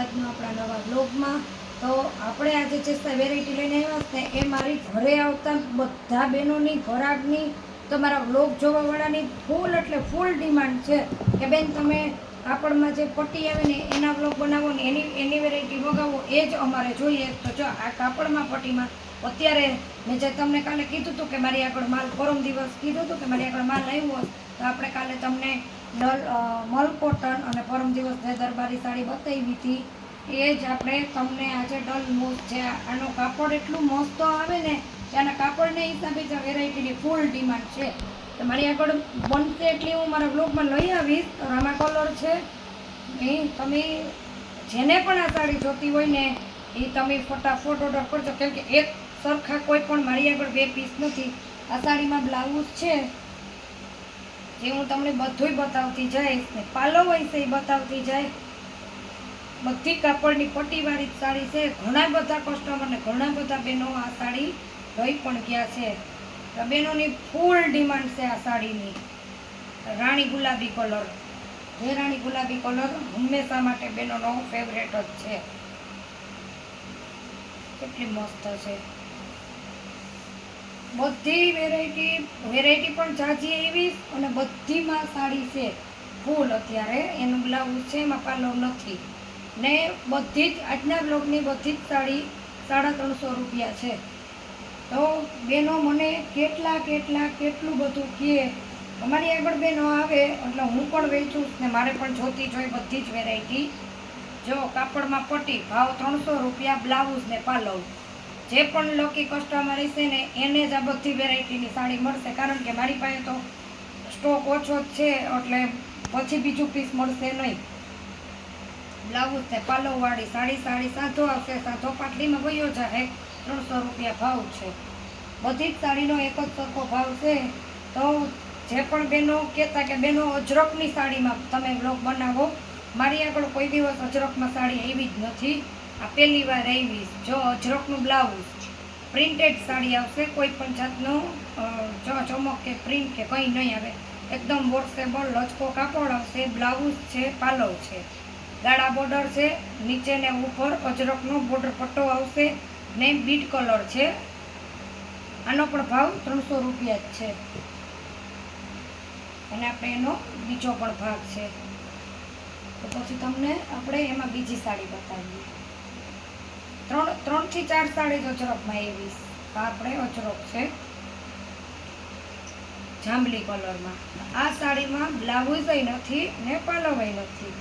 આજના આપણા નવા બ્લોગમાં તો આપણે આજે જે વેરાયટી લઈને આવ્યા છે, એ મારી ઘરે આવતા બધા બહેનોની, ઘરાકની તમારા મારા બ્લોગ જોવાવાળાની ફૂલ એટલે ફૂલ ડિમાન્ડ છે કે બેન તમે કાપડમાં જે પટ્ટી આવે ને, એના બ્લોગ બનાવો ને, એની એની વેરાયટી મગાવો, એ જ અમારે જોઈએ. તો જો આ કાપડમાં પટ્ટીમાં, અત્યારે મેં જે તમને કાલે કીધું હતું કે મારી આગળ માલ પરમ દિવસ કીધું હતું કે મારી આગળ માલ આવ્યો તો આપણે કાલે તમને અ, મલ કોટન અને પરમ દિવસ જે દરબારી સાડી બતાવી હતી. એ જ આપણે તમને આજે ડલ મોસ છે આનું કાપડ એટલું મસ્ત આવે ને કે આના કાપડને હિસાબે જ વેરાયટીની ફૂલ ડિમાન્ડ છે. તો મારી આગળ બનશે એટલી હું મારા બ્લોગમાં લઈ આવીશ. રામા કલર છે. એ તમે જેને પણ આ સાડી જોતી હોય ને એ તમે ફટાફટ ઓર્ડર કરજો. કેમ કે એક સરખા કોઈ પણ મારી આગળ બે પીસ નથી. આ સાડીમાં બ્લાઉઝ છે. જે હું તમને બધુંય બતાવતી જઈશ ને પાલો હોય છે એ બતાવતી જાય બધી કાપડની પટ્ટીવાળી સાડી છે. ઘણા બધા કસ્ટમરને ઘણા બધા બહેનો આ સાડી લઈ પણ ગયા છે. બહેનોની ફૂલ ડિમાન્ડ છે આ સાડીની. રાણી ગુલાબી કલર જે રાણી ગુલાબી કલર હંમેશા માટે બહેનોનો ફેવરેટ જ છે. કેટલી મસ્ત છે. બધી વેરાયટી વેરાયટી પણ જાજી એવી અને બધીમાં સાડી છે. ફૂલ અત્યારે, એનું બ્લાઉઝ છે, એમાં પાલો નથી. ને બધી જ, આજના બ્લોગની બધી જ સાડી સાડા ત્રણસો રૂપિયા છે. તો બેનો મને કેટલા કેટલા, કેટલું બધું કહે અમારી આગળ બેનો આવે, એટલે હું પણ વેચું ને મારે પણ જોતી જોઈ બધી જ વેરાયટી જો કાપડમાં પટ્ટી, ભાવ ત્રણસો રૂપિયા બ્લાઉઝ ને પાલવ જે પણ લોકી કસ્ટમર હશે ને એને જ આ બધી વેરાયટીની સાડી મળશે. કારણ કે મારી પાસે તો સ્ટોક ઓછો જ છે, એટલે પછી બીજું પીસ મળશે નહીં. બ્લાઉઝ છે પાલવવાળી સાડી સાડી સાંધો આવશે, સાંધો પાટલીમાં વયો જાહે. ત્રણસો રૂપિયા ભાવ છે. બધી જ સાડીનો એક જ સરખો ભાવ છે. તો જે પણ બહેનો કહેતા કે બહેનો અજરકની સાડીમાં તમે બ્લોગ બનાવો, મારી આગળ કોઈ દિવસ અજરકમાં સાડી આવી જ નથી. આ પહેલી વાર આવી જો અજરકનું બ્લાઉઝ પ્રિન્ટેડ સાડી આવશે, કોઈ પણ જાતનું જો ચમક કે પ્રિન્ટ કે કંઈ નહીં આવે, એકદમ વોટ્સેબલ લચકો કાપડ આવશે બ્લાઉઝ છે, પાલવ છે. ગાળા બોર્ડર છે, નીચે ને ઉપર અજરકનો બોર્ડર પટ્ટો આવશે, ને બીટ કલર છે. આનો પણ ભાવ ત્રણસો રૂપિયા જ છે. અને આપણે એનો બીજો પણ ભાગ છે. તો પછી તમને આપણે એમાં બીજી સાડી બતાવીએ. ત્રણ, ત્રણથી ચાર સાડી જ અજરકમાં એવી આપણે ઓચરોપ છે. જાંબલી કલરમાં. આ સાડીમાં બ્લાઉઝય નથી ને પલવય નથી.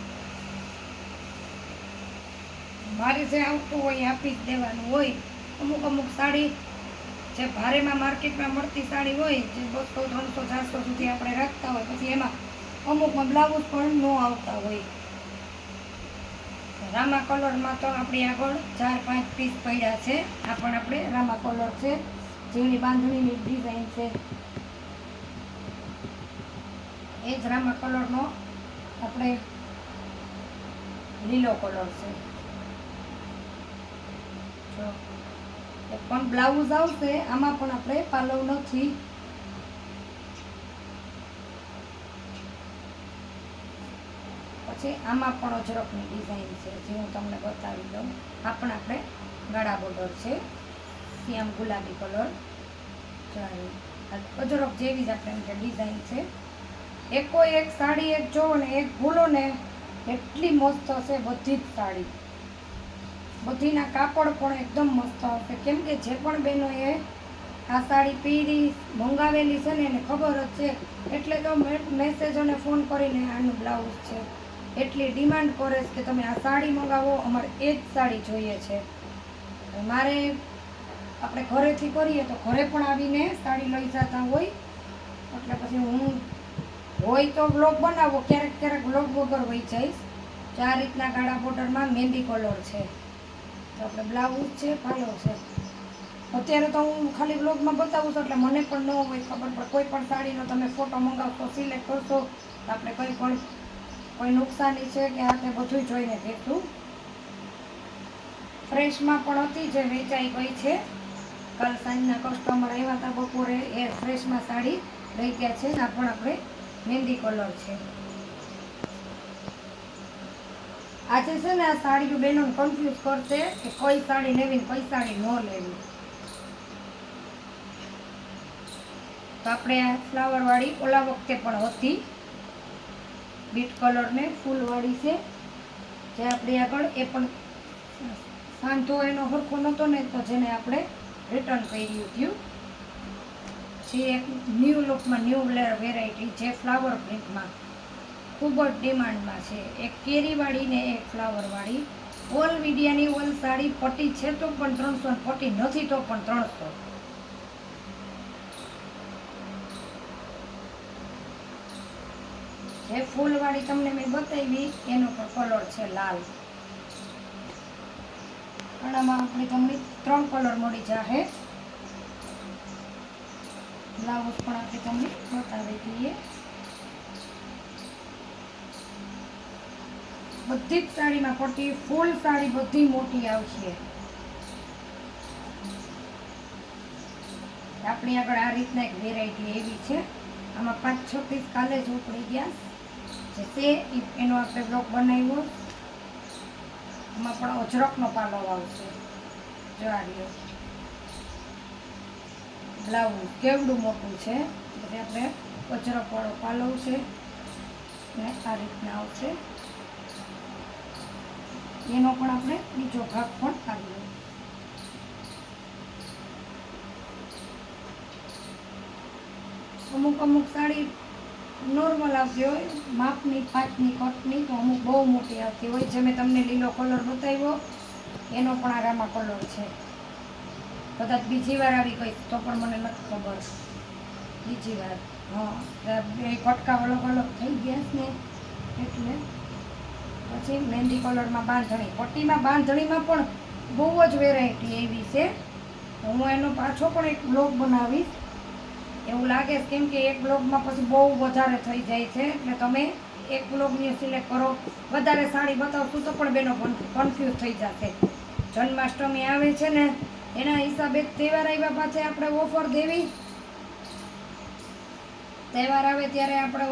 મારે જે આવતું હોય આપી જ દેવાનું હોય. અમુક અમુક સાડી જે ભારેમાં માર્કેટમાં મળતી સાડી હોય, જે બસો, ત્રણસો, ચારસો સુધી આપણે રાખતા હોય, પછી એમાં અમુકમાં બ્લાઉઝ પણ ન આવતા હોય. રામા કલરમાં તો આપણી આગળ ચાર, પાંચ પીસ પડ્યા છે. આ પણ આપણે રામા કલર છે. જેની બાંધણીની ડિઝાઇન છે. એ જ રામા કલરનો આપણે લીલો કલર છે. જો પણ બ્લાઉઝ આવશે. આમાં પણ આપણે પાલવ નથી. પછી આમાં પણ અજરકની ડિઝાઇન છે, જે હું તમને બતાવી દઉં. આ પણ આપણે ગળા બોર્ડર છે. શ્યામ ગુલાબી કલર અજરક જેવી જ આપણે એમ કે ડિઝાઇન છે. એકો એક સાડી એક જોવો ને એક ભૂલો ને એટલી મસ્ત હશે, બધી જ સાડી. બધીના કાપડ પણ એકદમ મસ્ત હશે. કેમ કે જે પણ બહેનોએ આ સાડી પહેરી, મંગાવેલી છે ને, એને ખબર જ છે. એટલે તો મેસેજ અને ફોન કરીને આનું બ્લાઉઝ છે. એટલી ડિમાન્ડ કરે છે કે તમે આ સાડી મંગાવો, અમારે એ જ સાડી જોઈએ છે. મારે આપણે ઘરેથી કરીએ તો ઘરે પણ આવીને સાડી લઈ જતા હોય. એટલે પછી હું હોય તો બ્લોગ બનાવો, ક્યારેક ક્યારેક બ્લોગ વગર વહી જઈશ. ચાર રીતના ગાળા બોર્ડરમાં મહેંદી કલર છે. તો આપણે બ્લાઉઝ છે, પાલો છે. અત્યારે તો હું ખાલી બ્લોગમાં બતાવું છું, એટલે મને પણ ન હોય ખબર, પણ કોઈ પણ સાડીનો તમે ફોટો મંગાવશો, સિલેક્ટ કરશો, તો આપણે કંઈ પણ કોઈ નુકસાની છે કે આ તે બધું જોઈને દેખું. ફ્રેશમાં પણ હતી જે વેચાઈ ગઈ છે. કાલ સાંજના કસ્ટમર આવ્યા હતા બપોરે, એ ફ્રેશમાં સાડી લઈ ગયા છે. આ પણ આપણે મહેંદી કલર છે. આજે છે ને આ સાડી બેનો કન્ફ્યુઝ કરશે કે કઈ સાડી લેવી કઈ સાડી ન લેવી. તો આપણે આ ફ્લાવરવાળી ઓલા વખતે પણ હતી. બીટ કલરને ફૂલવાળી ફૂલ વાળી છે. જે આપણી આગળ એ પણ સાંધો એનો હરખો નહોતો ને તો જેને આપણે રિટર્ન કર્યું હતું. જે એક ન્યૂ લુકમાં ન્યૂ વેરાયટી જે ફ્લાવર પ્રિન્ટમાં ખૂબ જ ડિમાન્ડમાં છે. એક કેરીવાળી ને એક ફ્લાવરવાળી ઓલ મીડિયાની ઓલ સાડી પટ્ટી છે તો પણ ત્રણસો પટ્ટી નથી તો પણ ત્રણસો. જે ફૂલવાળી તમને મેં બતાવી, એનો પણ કલર છે લાલ. આનામાં આપણે તમને ત્રણ કલર મળી જશે બ્લાઉઝ પણ આપણે તમને બતાવી દઈએ. બધી જ સાડીમાં પટ્ટી ફૂલ સાડી બધી મોટી આવશે. આપણી આગળ આ રીતના એક વેરાયટી એવી છે. આમાં પાંચ છ પીસ કાલે જ ઉપડી ગયા. જે છે એનો આપણે બ્લોક બનાવ્યો. એમાં પણ અજરકનો પાલવ આવશે જો આ રહ્યો બ્લાઉઝ કેવડું મોટું છે, એટલે આપણે અજરકવાળો પાલવ છે, ને આ રીતના આવશે. એનો પણ આપણે બીજો ભાગ પણ આવ્યો અમુક અમુક સાડી નોર્મલ આવતી હોય, માપની પાંચની કટની તો અમુક બહુ મોટી આવતી હોય. જે મેં તમને લીલો કલર બતાવ્યો, એનો પણ આ રામા કલર છે. કદાચ બીજી વાર આવી ગઈ, તો પણ મને નથી ખબર. બીજી વાર. હા બે કટકા અલગ અલગ થઈ ગયા ને, એટલે પછી મહેંદી કલરમાં બાંધણી. પટ્ટીમાં બાંધણીમાં પણ બહુ જ વેરાયટી એવી છે. હું એનો પાછો પણ એક બ્લોગ બનાવીશ. એવું લાગે છે કેમ કે એક બ્લોગમાં પછી બહુ વધારે થઈ જાય છે. એટલે તમે એક બ્લોગની સિલેક્ટ કરો. વધારે સાડી બતાવશું તો પણ બેનો કન્ફ્યુઝ થઈ જશે. જન્માષ્ટમી આવે છે ને, એના હિસાબે તહેવાર આવ્યા પાછે આપણે ઓફર દેવી. તહેવાર આવે ત્યારે આપણે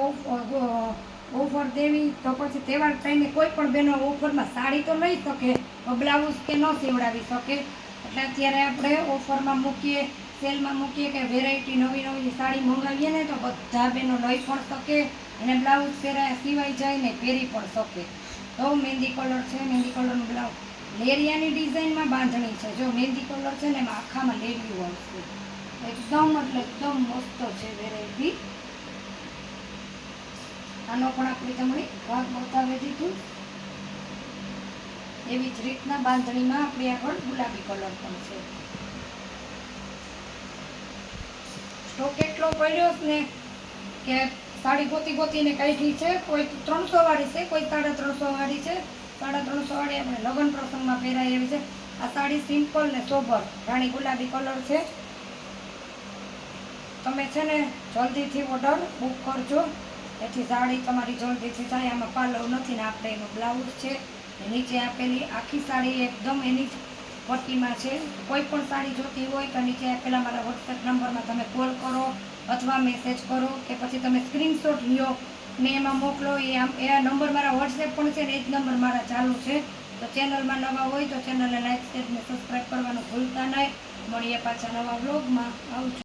ઓફર દેવી. તો પછી તહેવાર ટાઈમે કોઈ પણ બેનો ઓફરમાં સાડી તો લઈ શકે બ્લાઉઝ કે ન સીવડાવી શકે. એટલે અત્યારે આપણે ઓફરમાં મૂકીએ. સેલમાં મૂકીએ કે વેરાયટી નવી નવી સાડી મંગાવીએ ને તો બધા બહેનો લઈ પણ શકે અને બ્લાઉઝ પહેરા સિવાય જાય ને પહેરી પણ શકે. તો મહેંદી કલર છે, મહેંદી કલરનું બ્લાઉઝ લેરિયાની ડિઝાઇનમાં બાંધણી છે. જો મહેંદી કલર છે ને એમાં આખામાં લેરિયું આવશે એકદમ એટલે એકદમ મસ્ત છે વેરાયટી આનો પણ આપણે તમને ભાગ બતાવી દીધું. એવી જ રીતના બાંધણીમાં આપણી આગળ ગુલાબી કલર પણ છે. સ્ટોક એટલો પડ્યો છે ને? કે સાડી ગોતી ગોતીને કાઢી છે, કોઈ ત્રણસો વાળી છે, કોઈ સાડા ત્રણસો વાળી છે. સાડા ત્રણસો વાળી આપણે લગ્ન પ્રસંગમાં પહેરાય એવી છે. આ સાડી સિમ્પલ ને સોબર રાણી ગુલાબી કલર છે. તમે છે ને જલ્દીથી ઓર્ડર બુક કરજો. એથી સાડી તમારી જલ્દીથી થાય. આમાં પાલવ નથી ને આપણે એનો બ્લાઉઝ છે. નીચે આપેલી આખી સાડી એકદમ એની જ પટ્ટીમાં છે. કોઈ પણ સાડી જોતી હોય તો નીચે આપેલા મારા વોટ્સએપ નંબરમાં તમે કોલ કરો અથવા મેસેજ કરો કે પછી તમે સ્ક્રીનશોટ લ્યો ને એમાં મોકલો. એ આમ, એ નંબર મારા વોટ્સએપ પણ છે ને એ જ નંબર મારા ચાલુ છે. તો ચેનલમાં નવા હોય તો ચેનલને લાઈક શેર ને સબસ્ક્રાઈબ કરવાનું ભૂલતા નહીં. મળીએ પાછા નવા બ્લોગમાં આવજો.